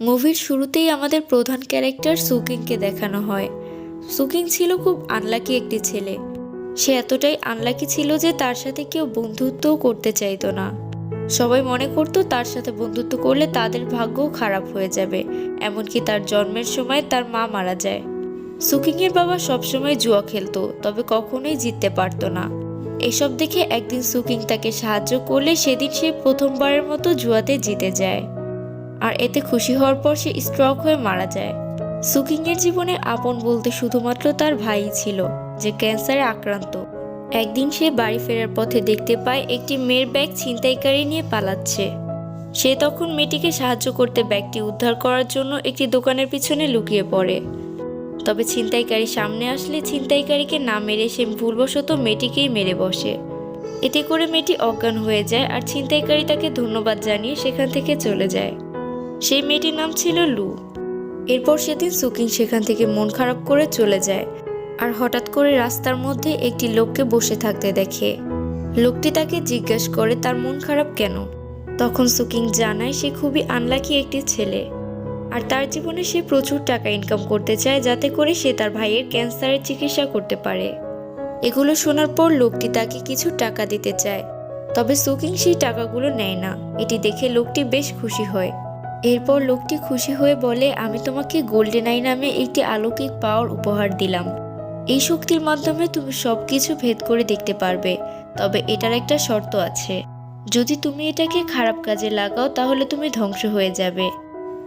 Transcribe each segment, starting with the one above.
মুভির শুরুতেই আমাদের প্রধান ক্যারেক্টার সুকিংকে দেখানো হয়। সুকিং ছিল খুব আনলাকি একটি ছেলে। সে এতটাই আনলাকি ছিল যে তার সাথে কেউ বন্ধুত্বও করতে চাইতো না। সবাই মনে করতো তার সাথে বন্ধুত্ব করলে তাদের ভাগ্যও খারাপ হয়ে যাবে, এমনকি তার জন্মের সময় তার মা মারা যায়। সুকিংয়ের বাবা সবসময় জুয়া খেলতো, তবে কখনোই জিততে পারতো না। এসব দেখে একদিন সুকিং তাকে সাহায্য করলে সেদিন সে প্রথমবারের মতো জুয়াতে জিতে যায়। আর এতে খুশি হওয়ার পর সে স্ট্রক হয়ে মারা যায়। সুকিংয়ের জীবনে আপন বলতে শুধুমাত্র তার ভাই ছিল, যে ক্যান্সারে আক্রান্ত। একদিন সে বাড়ি ফেরার পথে দেখতে পায় একটি মেয়ের ব্যাগ ছিনতাইকারী নিয়ে পালাচ্ছে। সে তখন মেয়েটিকে সাহায্য করতে ব্যাগটি উদ্ধার করার জন্য একটি দোকানের পিছনে লুকিয়ে পড়ে। তবে ছিনতাইকারী সামনে আসলে ছিনতাইকারীকে না মেরে সে ভুলবশত মেয়েটিকেই মেরে বসে। এতে করে মেয়েটি অজ্ঞান হয়ে যায় আর ছিনতাইকারী তাকে ধন্যবাদ জানিয়ে সেখান থেকে চলে যায়। সেই মেয়েটির নাম ছিল লু। এরপর সেদিন সুকিং সেখান থেকে মন খারাপ করে চলে যায় আর হঠাৎ করে রাস্তার মধ্যে একটি লোককে বসে থাকতে দেখে। লোকটি তাকে জিজ্ঞেস করে, তার মন খারাপ কেন? তখন সুকিং জানায়, সে খুবই আনলাকি একটি ছেলে আর তার জীবনে সে প্রচুর টাকা ইনকাম করতে চায় যাতে করে সে তার ভাইয়ের ক্যান্সারের চিকিৎসা করতে পারে। এগুলো শোনার পর লোকটি তাকে কিছু টাকা দিতে চায়, তবে সুকিং সেই টাকাগুলো নেয় না। এটি দেখে লোকটি বেশ খুশি হয়। এরপর লোকটি খুশি হয়ে বলে, আমি তোমাকে গোল্ডেন আই নামে একটি আলৌকিক পাওয়ার উপহার দিলাম। এই শক্তির মাধ্যমে তুমি সব কিছু ভেদ করে দেখতে পারবে, তবে এটার একটা শর্ত আছে। যদি তুমি এটাকে খারাপ কাজে লাগাও, তাহলে তুমি ধ্বংস হয়ে যাবে।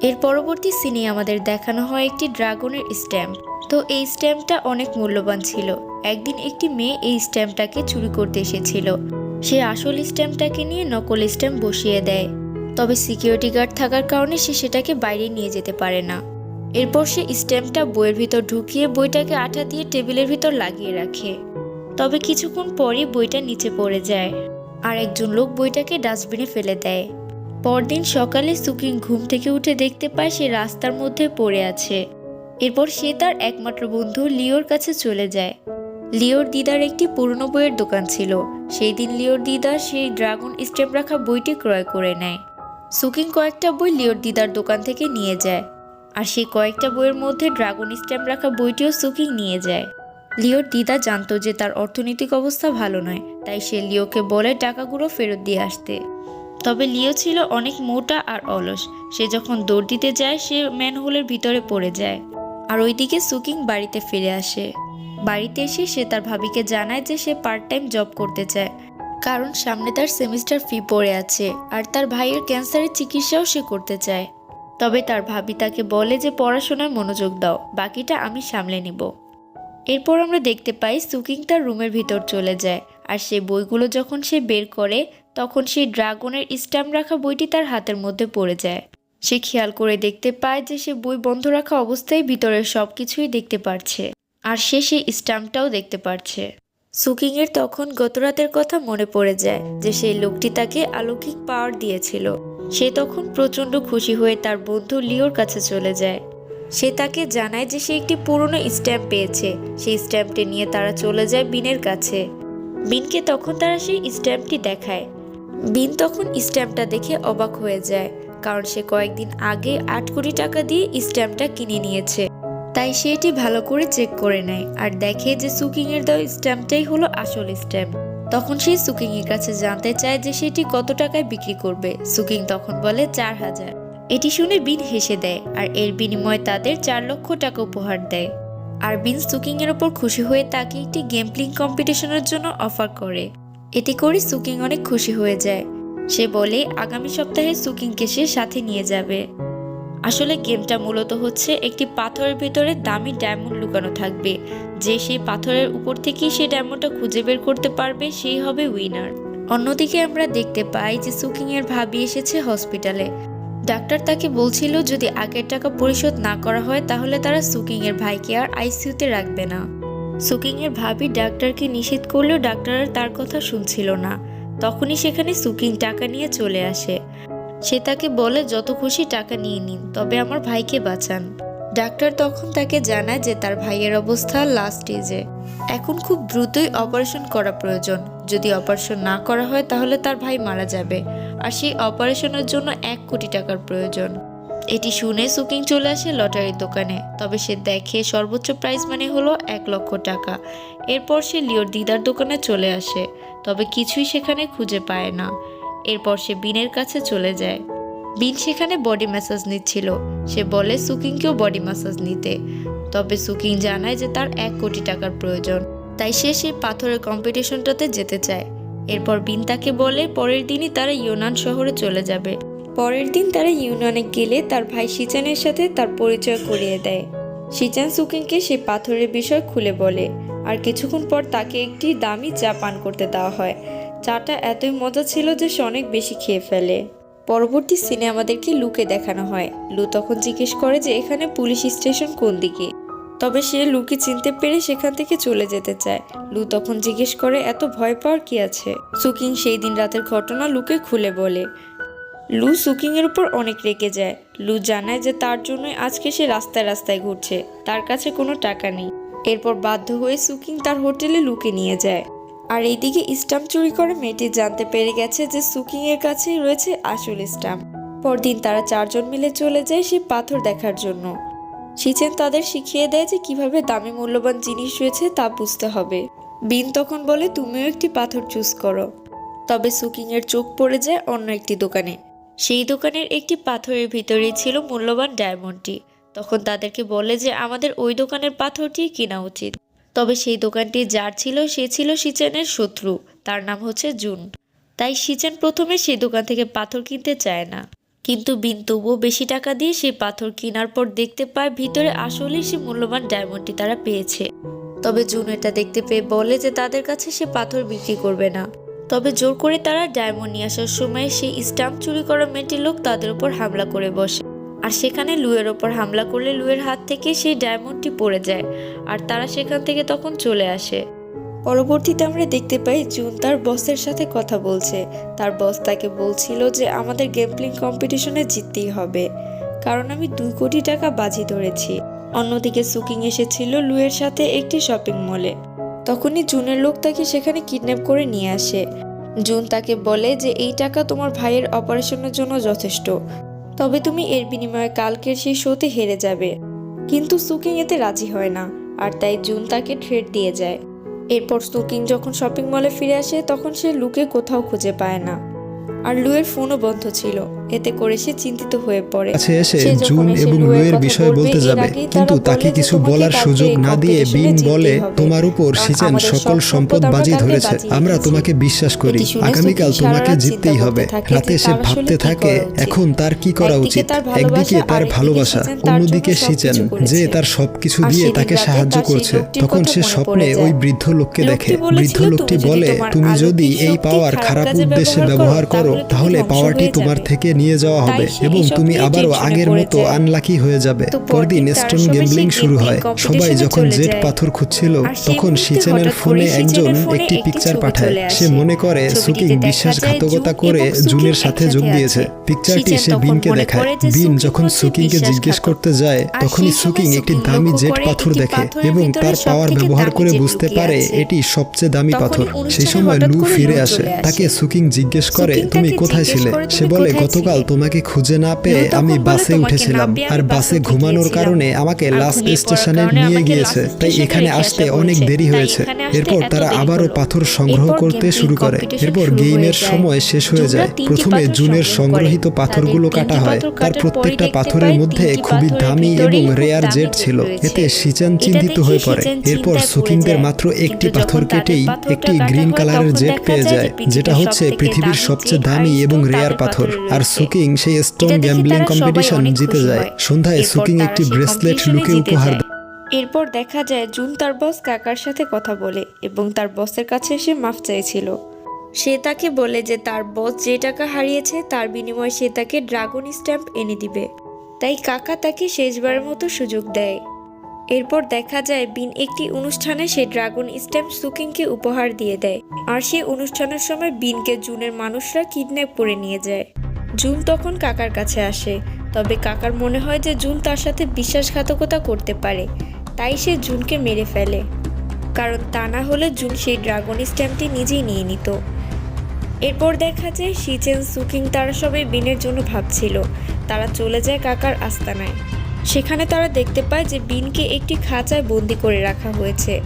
এর পরবর্তী সিনে আমাদের দেখানো হয় একটি ড্রাগনের স্ট্যাম্প। তো এই স্ট্যাম্পটা অনেক মূল্যবান ছিল। একদিন একটি মেয়ে এই স্ট্যাম্পটাকে চুরি করতে এসেছিল। সে আসল স্ট্যাম্পটাকে নিয়ে নকল স্ট্যাম্প বসিয়ে দেয়। তবে সিকিউরিটি গার্ড থাকার কারণে সে সেটাকে বাইরে নিয়ে যেতে পারে না। এরপর সে স্ট্যাম্পটা বইয়ের ভিতর ঢুকিয়ে বইটাকে আঠা দিয়ে টেবিলের ভিতর লাগিয়ে রাখে। তবে কিছুক্ষণ পরই বইটা নিচে পড়ে যায় আর একজন লোক বইটাকে ডাস্টবিনে ফেলে দেয়। পরদিন সকালে সুকিং ঘুম থেকে উঠে দেখতে পায় সে রাস্তার মধ্যে পড়ে আছে। এরপর সে তার একমাত্র বন্ধু লিওর কাছে চলে যায়। লিওর দিদার একটি পুরনো বইয়ের দোকান ছিল। সেই দিন লিওর দিদা সেই ড্রাগন স্ট্যাম্প রাখা বইটি ক্রয় করে নেয়। সুকিং কয়েকটা বই লিওর দিদার দোকান থেকে নিয়ে যায়। আর সেই কয়েকটা বইয়ের মধ্যে ড্রাগন স্ট্যাম্প রাখা বইটিও সুকিং নিয়ে যায়। লিওর দিদা জানতো যে তার অর্থনৈতিক অবস্থা ভালো নয়, তাই সে লিওকে বলে টাকাগুলো ফেরত দিয়ে আসতে। তবে লিও ছিল অনেক মোটা আর অলস। সে যখন দৌড় দিতে যায়, সে ম্যানহোলের ভিতরে পড়ে যায়। আর ওইদিকে সুকিং বাড়িতে ফিরে আসে। বাড়িতে এসে সে তার ভাবিকে জানায় যে সে পার্ট টাইম জব করতে চায়। কারণ সামনে তার সেমিস্টার ফি পড়ে আছে আর তার ভাইয়ের ক্যান্সারের চিকিৎসাও সে করতে চায়। তবে তার ভাবি তাকে বলে যে পড়াশোনায় মনোযোগ দাও, বাকিটা আমি সামলে নিব। এরপর আমরা দেখতে পাই সুকিং তার রুমের ভিতর চলে যায় আর সে বইগুলো যখন সে বের করে, তখন সেই ড্রাগনের স্ট্যাম্প রাখা বইটি তার হাতের মধ্যে পড়ে যায়। সে খেয়াল করে দেখতে পায় যে সে বই বন্ধ রাখা অবস্থায় ভিতরের সব কিছুই দেখতে পারছে আর সে সেই স্ট্যাম্পটাও দেখতে পারছে। সুকিংয়ের তখন গতরাতের কথা মনে পড়ে যায় যে সেই লোকটি তাকে অলৌকিক পাওয়ার দিয়েছিল। সে তখন প্রচণ্ড খুশি হয়ে তার বন্ধু লিওর কাছে চলে যায়। সে তাকে জানায় যে সে একটি পুরনো স্ট্যাম্প পেয়েছে। সেই স্ট্যাম্পটি নিয়ে তারা চলে যায় বিনের কাছে। বিনকে তখন তারা সেই স্ট্যাম্পটি দেখায়। বিন তখন স্ট্যাম্পটা দেখে অবাক হয়ে যায়, কারণ সে কয়েকদিন আগে আট কোটি টাকা দিয়ে স্ট্যাম্পটা কিনে নিয়েছে। তাই সে এটি ভালো করে চেক করে নেয় আর দেখে যে সুকিং এর দেওয়া স্ট্যাম্পটাই হলো আসল স্ট্যাম্প। তখন সে সুকিং এর কাছে জানতে চায় যে সেটি কত টাকায় বিক্রি করবে। সুকিং তখন বলে, চার হাজার। এটি শুনে বিন হেসে দেয় আর এর বিনিময়ে তাদের চার লক্ষ টাকা উপহার দেয়। আর বিন সুকিং এর ওপর খুশি হয়ে তাকে একটি গেম প্লিং কম্পিটিশনের জন্য অফার করে। এতে করে সুকিং অনেক খুশি হয়ে যায়। সে বলে, আগামী সপ্তাহে সুকিংকে সে সাথে নিয়ে যাবে। আসলে গেমটা মূলত হচ্ছে একটি পাথরের ভিতরে দামি ডায়মন্ড লুকানো থাকবে। যে সেই পাথরের উপর থেকেই সেই ডায়মন্ডটা খুঁজে বের করতে পারবে, সেই হবে উইনার। অন্যদিকে আমরা দেখতে পাই যে সুকিং এর ভাবি এসেছে হসপিটালে। ডাক্তার তাকে বলছিল, যদি আগের টাকা পরিশোধ না করা হয়, তাহলে তারা সুকিং এর ভাইকে আর আইসিইউতে রাখবে না। সুকিং এর ভাবি ডাক্তারকে নিষেধ করলেও ডাক্তার তার কথা শুনছিল না। তখনই সেখানে সুকিং টাকা নিয়ে চলে আসে। সে তাকে বলে, যত খুশি টাকা নিয়ে নিন, তবে আমার ভাইকে বাঁচান। ডাক্তার তখন তাকে জানায় যে তার ভাইয়ের অবস্থা লাস্ট স্টেজে এখন খুব দ্রুতই অপারেশন করা প্রয়োজন। যদি অপারেশন না করা হয়, তাহলে তার ভাই মারা যাবে। আর সেই অপারেশনের জন্য এক কোটি টাকার প্রয়োজন। এটি শুনে সুকিং চলে আসে লটারির দোকানে। তবে সে দেখে সর্বোচ্চ প্রাইস মানে হলো এক লক্ষ টাকা। এরপর সে লিওর দিদার দোকানে চলে আসে। তবে কিছুই সেখানে খুঁজে পায় না। এরপর সে বিনের কাছে চলে যায়। বিন সেখানে বডি ম্যাসাজ নিচ্ছিল। সে বলে, সুকিংকেও বডি ম্যাসাজ নিতে। তবে সুকিং জানায় যে তার এক কোটি টাকার প্রয়োজন। তাই সে সেই পাথরের কম্পিটিশনটাতে যেতে চায়। এরপর বিন তাকে বলে, পরের দিনই তারা ইউনান শহরে চলে যাবে। পরের দিন তারা ইউনানে গেলে তার ভাই সিচানের সাথে তার পরিচয় করিয়ে দেয়। সিচান সুকিংকে সে পাথরের বিষয় খুলে বলে। আর কিছুক্ষণ পর তাকে একটি দামি চা পান করতে দেওয়া হয়। চাটা এতই মজা ছিল যে সে অনেক বেশি খেয়ে ফেলে। পরবর্তী সিনে আমাদেরকে লুকে দেখানো হয়। লু তখন জিজ্ঞেস করে যে, এখানে পুলিশ স্টেশন কোন দিকে? তবে সে লুকে চিনতে পেরে সেখান থেকে চলে যেতে চায়। লু তখন জিজ্ঞেস করে, এত ভয় পাওয়ার কি আছে? সুকিং সেই দিন রাতের ঘটনা লুকে খুলে বলে। লু সুকিং এর উপর অনেক রেগে যায়। লু জানায় যে, তার জন্যই আজকে সে রাস্তায় রাস্তায় ঘুরছে। তার কাছে কোনো টাকা নেই। এরপর বাধ্য হয়ে সুকিং তার হোটেলে লুকে নিয়ে যায়। আর এইদিকে স্টাম্প চুরি করে মেয়েটি জানতে পেরে গেছে যে সুকিং এর কাছেই রয়েছে আসল স্টাম্প। পরদিন তারা চারজন মিলে চলে যায় সে পাথর দেখার জন্য। শিচেন তাদের শিখিয়ে দেয় যে কীভাবে দামি মূল্যবান জিনিস রয়েছে তা বুঝতে হবে। বিন তখন বলে, তুমিও একটি পাথর চুজ করো। তবে সুকিং এর চোখ পড়ে যায় অন্য একটি দোকানে। সেই দোকানের একটি পাথরের ভিতরেই ছিল মূল্যবান ডায়মন্ডটি। তখন তাদেরকে বলে যে, আমাদের ওই দোকানের পাথরটি কেনা উচিত। তবে সেই দোকানটি যার ছিল, সে ছিল সিচেনের শত্রু। তার নাম হচ্ছে জুন। তাই সিচেন প্রথমে সেই দোকান থেকে পাথর কিনতে চায় না। কিন্তু বিন তবুও বেশি টাকা দিয়ে সেই পাথর কেনার পর দেখতে পায় ভিতরে আসলেই সে মূল্যবান ডায়মন্ডটি তারা পেয়েছে। তবে জুন এটা দেখতে পেয়ে বলে যে তাদের কাছে সে পাথর বিক্রি করবে না। তবে জোর করে তারা ডায়মন্ড নিয়ে আসার সময় সেই স্টাম্প চুরি করা মেয়েটি লোক তাদের উপর হামলা করে বসে। আর সেখানে লুয়ের ওপর হামলা করলে লুয়ের হাত থেকে সেই ডায়মন্ডটি পড়ে যায়, আর তারা সেখান থেকে তখন চলে আসে। পরবর্তীতে আমরা দেখতে পাই জুন তার বসের সাথে কথা বলছে। তার বস তাকে বলছিল যে আমাদের গেমপ্লিং কম্পিটিশনে জিততেই হবে, কারণ আমি দুই কোটি টাকা বাজি ধরেছি। অন্যদিকে সুকিং এসেছিল লুয়ের সাথে একটি শপিং মলে তখনই জুনের লোক তাকে সেখানে কিডন্যাপ করে নিয়ে আসে। জুন তাকে বলে যে, এই টাকা তোমার ভাইয়ের অপারেশনের জন্য যথেষ্ট। তবে তুমি এর বিনিময়ে কালকের সেই শোতে হেরে যাবে। কিন্তু সুকিং এতে রাজি হয় না, আর তাই জুন তাকে ঠের দিয়ে যায়। এরপর সুকিং যখন শপিং মলে ফিরে আসে, তখন সে লুকে কোথাও খুঁজে পায় না। আর লুয়ের ফোনও বন্ধ ছিল। এতে করে সে চিন্তিত হয়ে পড়ে। কাছে এসে জুন এবং লুয়ের বিষয়ে বলতে যাবে। কিন্তু তাকে কিছু বলার সুযোগ না দিয়ে বিন বলে তোমার উপর সিচেন সকল সম্পদ বাজি ধরেছে। আমরা তোমাকে বিশ্বাস করি। আগামীকাল তোমাকে জিততেই হবে। রাতে সে তার ভাবতে থাকে এখন তার কি করা উচিত? ভালোবাসা, একদিকে তার ভালোবাসা অন্যদিকে সিচেন যে তার সবকিছু দিয়ে তাকে সাহায্য করছে। তখন সে স্বপ্নে ওই বৃদ্ধ লোককে দেখে। বৃদ্ধ লোকটি বলে তুমি যদি এই পাওয়ার খারাপ উদ্দেশ্যে ব্যবহার করো, তাহলে পাওয়ারটি তোমার থেকে নিয়ে যাওয়া হবে এবং তুমি আবারও আগের মতো আনলাকি হয়ে যাবে। পরদিন স্টোন গেমব্লিং শুরু হয়। সবাই যখন জেট পাথর খুঁজছিল তখন সিচেনের ফোনে একজন একটি পিকচার পাঠায়। সে মনে করে সুকিং বিশ্বাসঘাতকতা করে জুনের সাথে যোগ দিয়েছে। পিকচারটি সে বিনকে দেখায়। বিন যখন সুকিংকে জিজ্ঞেস করতে যায় তখনই সুকিং একটি দামি জেট পাথর দেখে এবং তার পাওয়ার ব্যবহার করে বুঝতে পারে এটি সবচেয়ে দামি পাথর। সেই সময় লু ফিরে আসে তাকে সুকিং জিজ্ঞেস করে তুমি কোথায় ছিলে সে বলে কোথায় গতকাল তোমাকে খুঁজে না পেয়ে আমি বাসে উঠেছিলাম আর বাসে ঘুমানোর কারণে আমাকে লাস্ট স্টেশনে নিয়ে গিয়েছে। তাই এখানে আসতে অনেক দেরি হয়েছে। এরপর তারা আবারও পাথর সংগ্রহ করতে শুরু করে। এরপর গেমের সময় শেষ হয়ে যায়। প্রথমে জুনের সংগ্রহিত পাথরগুলো কাটা হয়। তার প্রত্যেকটা পাথরের মধ্যে খুবই দামি এবং রেয়ার জেট ছিল। এতে সিচান চিন্তিত হয়ে পড়ে। এরপর যায়। মাত্র একটি পাথর কেটেই একটি কাটা গ্রিন কালারের জেট পেয়ে যায় যেটা হচ্ছে পৃথিবীর সবচেয়ে দামি এবং রেয়ার পাথর আর। সুকিং সেই স্টোন গ্যাম্বলিং কম্পিটিশন জিতে যায়। সন্ধ্যায় সুকিং একটি ব্রেসলেট লুকে উপহার দেয়। এরপর দেখা যায় জুন তার বস কাকার সাথে কথা বলে এবং তার বসের কাছে এসে মাফ চাইছিল সে তাকে বলে যে তার বস যে টাকা হারিয়েছে তার বিনিময়ে সে তাকে ড্রাগন স্ট্যাম্প এনে দিবে। তাই কাকা তাকে শেষবারের মতো সুযোগ দেয়। এরপর দেখা যায় বিন একটি অনুষ্ঠানে সে ড্রাগন স্ট্যাম্প সুকিংকে উপহার দিয়ে দেয়। আর সেই অনুষ্ঠানের সময় বিনকে জুনের মানুষরা কিডন্যাপ করে নিয়ে যায়। জুন তখন কাকার কাছে আসে। তবে কাকার মনে হয় যে জুন তার সাথে বিশ্বাসঘাতকতা করতে পারে। তাই সে জুনকে মেরে ফেলে। কারণ তা না হলে জুন সেই ড্রাগন স্ট্যাম্পটি নিজেই নিয়ে নিত। এরপর দেখা যায় শিচেন সুকিং তারা সবাই বিনের জন্য ভাবছিল। তারা চলে যায় কাকার আস্তানায়। সেখানে তারা দেখতে পায় যে বিনকে একটি খাঁচায় বন্দি করে রাখা হয়েছে।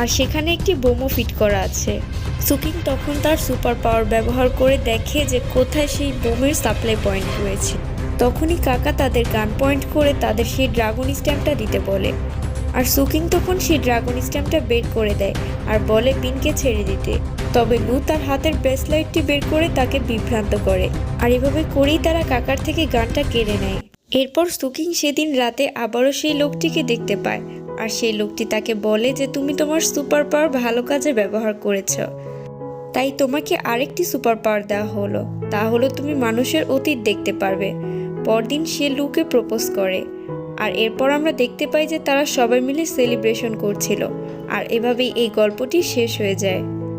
আর সেখানে একটি বোমও ফিট করা আছে। সুকিং তখন তার সুপার পাওয়ার ব্যবহার করে দেখে যে কোথায় সেই বোমের সাপ্লাই পয়েন্ট রয়েছে। তখনই কাকা তাদের গান পয়েন্ট করে তাদের সেই ড্রাগন স্ট্যাম্পটা দিতে বলে। আর সুকিং তখন সেই ড্রাগন স্ট্যাম্পটা বের করে দেয় আর বলে পিনকে ছেড়ে দিতে। তবে লু তার হাতের ব্রেসলাইটটি বের করে তাকে বিভ্রান্ত করে। আর এভাবে করেই তারা কাকার থেকে গানটা কেড়ে নেয়। এরপর সুকিং সেদিন রাতে আবারও সেই লোকটিকে দেখতে পায়। আর সেই লোকটি তাকে বলে যে, তুমি তোমার সুপার পাওয়ার ভালো কাজে ব্যবহার করেছ। তাই তোমাকে আরেকটি সুপার পাওয়ার দেওয়া হলো। তা হলো তুমি মানুষের অতীত দেখতে পারবে। পরদিন সে লুকে প্রপোজ করে। আর এরপর আমরা দেখতে পাই যে তারা সবাই মিলে সেলিব্রেশন করছিল। আর এভাবেই এই গল্পটি শেষ হয়ে যায়।